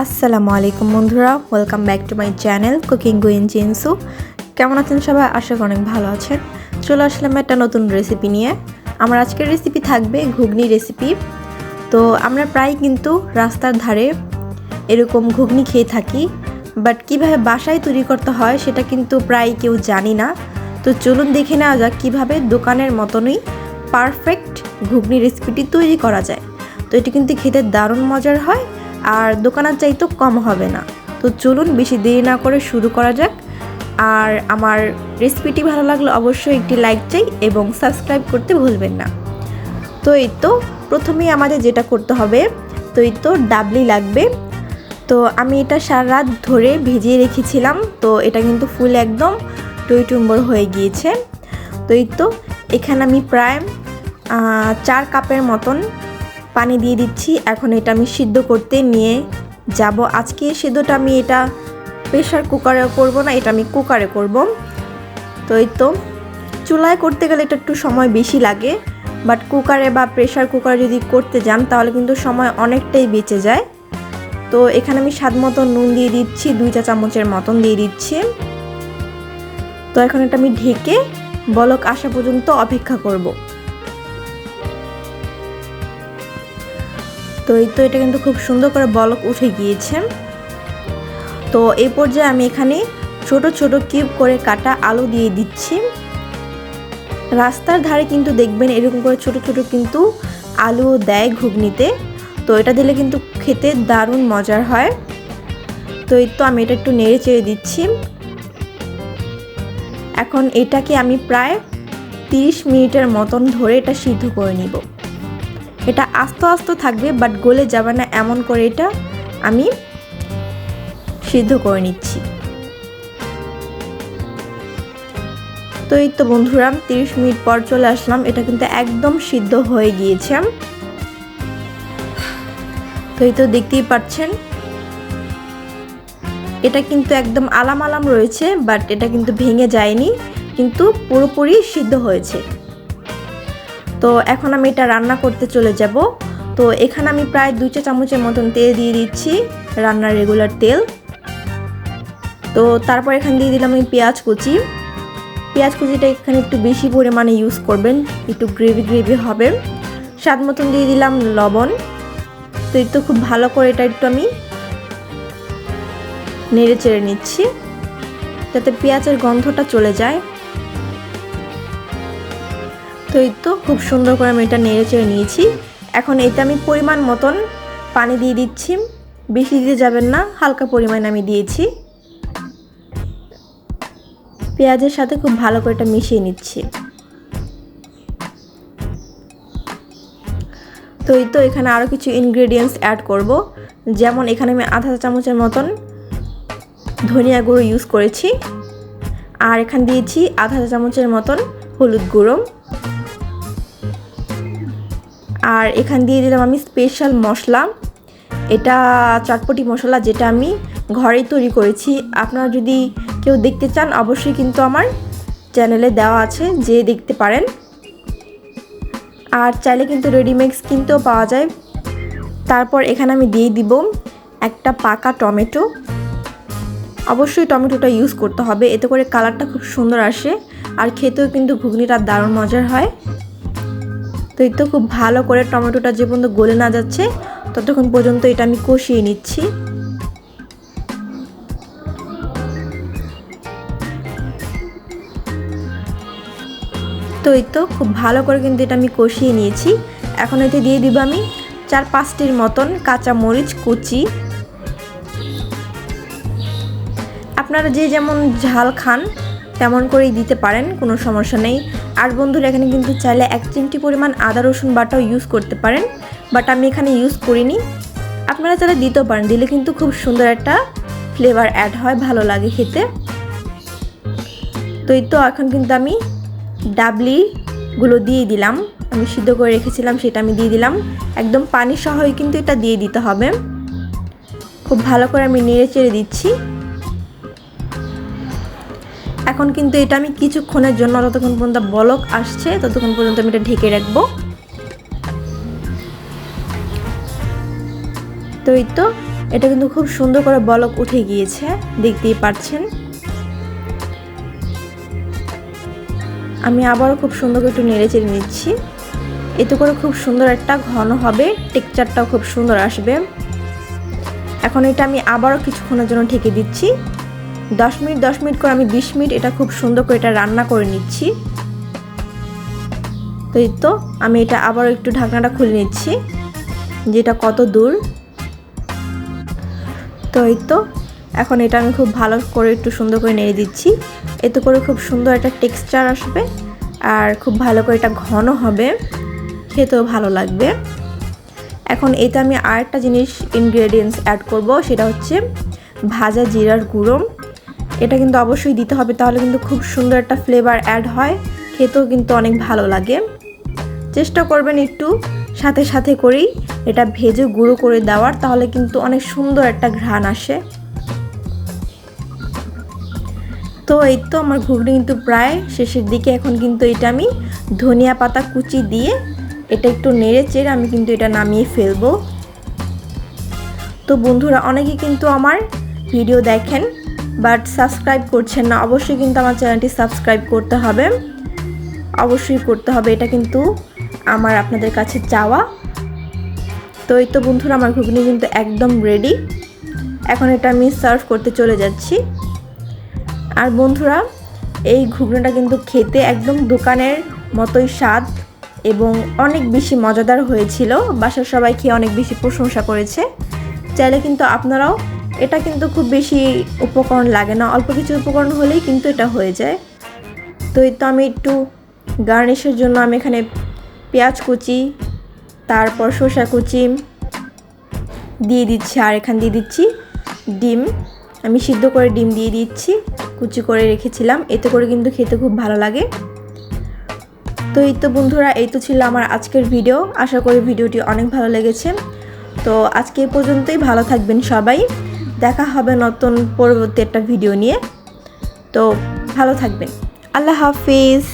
আসসালামু আলাইকুম বন্ধুরা welcome back to my channel cooking Guin জিনসু কেমন আছেন সবাই? আশা করি অনেক ভালো আছেন। চলে আসলাম একটা নতুন রেসিপি নিয়ে। আমার আজকের রেসিপি থাকবে ঘুগনি রেসিপি তো আমরা প্রায় কিন্তু রাস্তার ধারে এরকম ঘুগনি খেয়ে থাকি। বাট কীভাবে বাসায় তৈরি করতে হয় সেটা কিন্তু প্রায় কেউ জানি না। তো চলুন দেখে নেওয়া যাক কীভাবে দোকানের মতনই পারফেক্ট ঘুগনি রেসিপিটি তৈরি করা যায়। তো এটি কিন্তু খেতে দারুণ মজার হয়। আর দোকানের চাইতেও কম হবে না। তো চলুন বেশি দেরি না করে শুরু করা যাক। আর আমার রেসিপিটি ভালো লাগলে অবশ্যই একটি লাইক চাই এবং সাবস্ক্রাইব করতে ভুলবেন না। তো এই তো প্রথমেই আমাদের যেটা করতে হবে, তো এই তো ডাবলি লাগবে। তো আমি এটা সারা রাত ধরে ভিজিয়ে রেখেছিলাম, তো এটা কিন্তু ফুল একদম টই টুম্বর হয়ে গিয়েছে। তো এই তো এখানে আমি প্রায় চার কাপের মতন পানি দিয়ে দিচ্ছি। এখন এটা আমি সিদ্ধ করতে নিয়ে যাব। আজকে সিদ্ধটা আমি এটা প্রেশার কুকারে করব না, এটা আমি কুকারে করব। তো এই তো, চুলায় করতে গেলে এটা একটু সময় বেশি লাগে বাট কুকারে বা প্রেশার কুকারে যদি করতে যান, তাহলে কিন্তু সময় অনেকটাই বেঁচে যায়। তো এখানে আমি স্বাদ মতো নুন দিয়ে দিচ্ছি, দুই চা চামচের মতন দিয়ে দিচ্ছি। তো এখন এটা আমি ঢেকে বলক আসা পর্যন্ত অপেক্ষা করব। তো এই তো এটা কিন্তু খুব সুন্দর করে বলক উঠে গিয়েছে। তো এই পর্যায়ে আমি এখানে ছোট ছোট কিউব করে কাটা আলু দিয়ে দিচ্ছি। রাস্তার ধারে কিন্তু দেখবেন এরকম করে ছোট ছোট কিন্তু আলুও দেয় ঘুগনিতে। তো এটা দিলে কিন্তু খেতে দারুণ মজার হয়। তো এই তো আমি এটা একটু নেড়ে চেড়ে দিচ্ছি। এখন এটাকে আমি প্রায় 30 মিনিটের মতন ধরে এটা সিদ্ধ করে নিব। এটা আস্ত আস্ত থাকবে বাট গলে যাবে না এমন করে এটা আমি সিদ্ধ করে নিচ্ছি। তো এই তো বন্ধুরা, তিরিশ মিনিট পর চলে আসলাম। এটা কিন্তু একদম সিদ্ধ হয়ে গিয়েছে। তো এই তো দেখতেই পাচ্ছেন, এটা কিন্তু একদম আলাম আলাম রয়েছে বাট এটা কিন্তু ভেঙে যায়নি, কিন্তু পুরোপুরি সিদ্ধ হয়েছে। তো এখন আমি এটা রান্না করতে চলে যাব। তো এখানে আমি প্রায় দুই চা চামচের মতন তেল দিয়ে দিচ্ছি রান্নার রেগুলার তেল। তো তারপর এখানে দিয়ে দিলাম আমি পেঁয়াজ কুচি। পেঁয়াজ কুচিটা এখানে একটু বেশি পরিমাণে ইউজ করবেন, একটু গ্রেভি গ্রেভি হবে। স্বাদ মতন দিয়ে দিলাম লবণ। তো একটু খুব ভালো করে এটা একটু আমি নেড়ে চেড়ে নিচ্ছি। যাতে পেঁয়াজের গন্ধটা চলে যায়। তো এই তো খুব সুন্দর করে আমি এটা নেড়ে চেড়ে নিয়েছি। এখন এতে আমি পরিমাণ মতন পানি দিয়ে দিচ্ছি। বেশি দিতে যাবেন না, হালকা পরিমাণ আমি দিয়েছি। পেঁয়াজের সাথে খুব ভালো করে এটা মিশিয়ে নিচ্ছি। তো এই তো এখানে আরও কিছু ইনগ্রেডিয়েন্টস অ্যাড করব। যেমন এখানে আমি আধা চামচের মতন ধনিয়া গুঁড়ো ইউজ করেছি। আর এখানে দিয়েছি আধা চামচের মতন হলুদ গুঁড়ো। আর এখান দিয়ে দিলাম আমি স্পেশাল মশলা। এটা চটপটি মশলা যেটা আমি ঘরেই তৈরি করেছি। আপনারা যদি কেউ দেখতে চান, অবশ্যই কিন্তু আমার চ্যানেলে দেওয়া আছে, যে দেখতে পারেন। আর চাইলে কিন্তু রেডিমেক্স কিনতেও পাওয়া যায়। তারপর এখানে আমি দিয়ে দিব একটা পাকা টমেটো। অবশ্যই টমেটোটা ইউজ করতে হবে, এতে করে কালারটা খুব সুন্দর আসে। আর খেতেও কিন্তু ঘুগনিটা দারুণ মজার হয়। তো এই তো খুব ভালো করে টমেটোটা যে পর্যন্ত গলে না যাচ্ছে, ততক্ষণ পর্যন্ত এটা আমি কষিয়ে নিচ্ছি। তো এই তো খুব ভালো করে কিন্তু এটা আমি কষিয়ে নিয়েছি। এখন এতে দিয়ে দিব আমি চার পাঁচটির মতন কাঁচা মরিচ কুচি। আপনারা যে যেমন ঝাল খান তেমন করেই দিতে পারেন, কোনো সমস্যা নেই। আর বন্ধুরা, এখানে কিন্তু চাইলে এক চিমটি পরিমাণ আদা রসুন বাটাও ইউজ করতে পারেন বাট আমি এখানে ইউজ করিনি। আপনারা চাইলে দিতেও পারেন, দিলে কিন্তু খুব সুন্দর একটা ফ্লেভার অ্যাড হয়, ভালো লাগে খেতে। তো এই তো, এখন কিন্তু আমি ডাবলিগুলো দিয়ে দিলাম। আমি সিদ্ধ করে রেখেছিলাম, সেটা আমি দিয়ে দিলাম। একদম পানি সহই কিন্তু এটা দিয়ে দিতে হবে। খুব ভালো করে আমি নেড়ে চেড়ে দিচ্ছি। এখন কিন্তু এটা আমি কিছুক্ষণের জন্য যতক্ষণ পর্যন্ত বলক আসছে, ততক্ষণ পর্যন্ত আমি এটা ঢেকে রাখব। তো এই তো, এটা কিন্তু খুব সুন্দর করে বলক উঠে গিয়েছে, দেখতেই পাচ্ছেন আমি আবারও খুব সুন্দর করে একটু নেড়ে চেড়ে নিচ্ছি। এতে করে খুব সুন্দর একটা ঘন হবে, টেক্সচারটাও খুব সুন্দর আসবে। এখন এটা আমি আবারও কিছুক্ষণের জন্য ঢেকে দিচ্ছি। দশ মিনিট দশ মিনিট করে আমি বিশ মিনিট এটা খুব সুন্দর করে এটা রান্না করে নিচ্ছি। তো এই তো, আমি এটা আবার একটু ঢাকনাটা খুলে নিচ্ছি, যেটা কত দূর। তো এই তো, এখন এটা আমি খুব ভালো করে একটু সুন্দর করে নেড়ে দিচ্ছি, এতে করে খুব সুন্দর একটা টেক্সচার আসবে, আর খুব ভালো করে এটা ঘন হবে, খেতেও ভালো লাগবে। এখন এতে আমি আরেকটা জিনিস ইনগ্রেডিয়েন্টস অ্যাড করব, সেটা হচ্ছে ভাজা জিরার গুঁড়ো। এটা কিন্তু অবশ্যই দিতে হবে, তাহলে কিন্তু খুব সুন্দর একটা ফ্লেভার অ্যাড হয়। খেতেও কিন্তু অনেক ভালো লাগে। চেষ্টা করবেন একটু সাথে সাথে করেই এটা ভেজে গুঁড়ো করে দেওয়ার, তাহলে কিন্তু অনেক সুন্দর একটা ঘ্রাণ আসে। তো এই তো আমার ঘুগনি কিন্তু প্রায় শেষের দিকে, এখন কিন্তু এটা আমি ধনিয়া পাতা কুচি দিয়ে এটা একটু নেড়ে চেড়ে আমি কিন্তু এটা নামিয়ে ফেলব। তো বন্ধুরা, অনেকে কিন্তু আমার ভিডিও দেখেন বাট সাবস্ক্রাইব করছেন না, অবশ্যই কিন্তু আমার চ্যানেলটি সাবস্ক্রাইব করতে হবে। অবশ্যই করতে হবে, এটা কিন্তু আমার আপনাদের কাছে চাওয়া। তো এই তো বন্ধুরা, আমার ঘুগনি কিন্তু একদম রেডি এখন এটা আমি সার্ভ করতে চলে যাচ্ছি। আর বন্ধুরা, এই ঘুগনিটা কিন্তু খেতে একদম দোকানের মতোই স্বাদ এবং অনেক বেশি মজাদার হয়েছিল। বাসার সবাই খেয়ে অনেক বেশি প্রশংসা করেছে। চাইলে কিন্তু আপনারাও এটা কিন্তু খুব বেশি উপকরণ লাগে না। অল্প কিছু উপকরণ হলেই কিন্তু এটা হয়ে যায়। তো এই তো আমি একটু গার্নিশের জন্য আমি এখানে পেঁয়াজ কুচি, তারপর শসা কুচি দিয়ে দিচ্ছি, আর এখান দিয়ে দিচ্ছি ডিম। আমি সিদ্ধ করে ডিম দিয়ে দিচ্ছি, কুচি করে রেখেছিলাম। এতে করে কিন্তু খেতে খুব ভালো লাগে। তো এই তো বন্ধুরা, এই তো ছিল আমার আজকের ভিডিও। আশা করি ভিডিওটি অনেক ভালো লেগেছে। তো আজকে পর্যন্তই। ভালো থাকবেন সবাই। দেখা হবে নতুন পরবর্তী একটা ভিডিও নিয়ে। তো ভালো থাকবেন। আল্লাহ হাফিজ।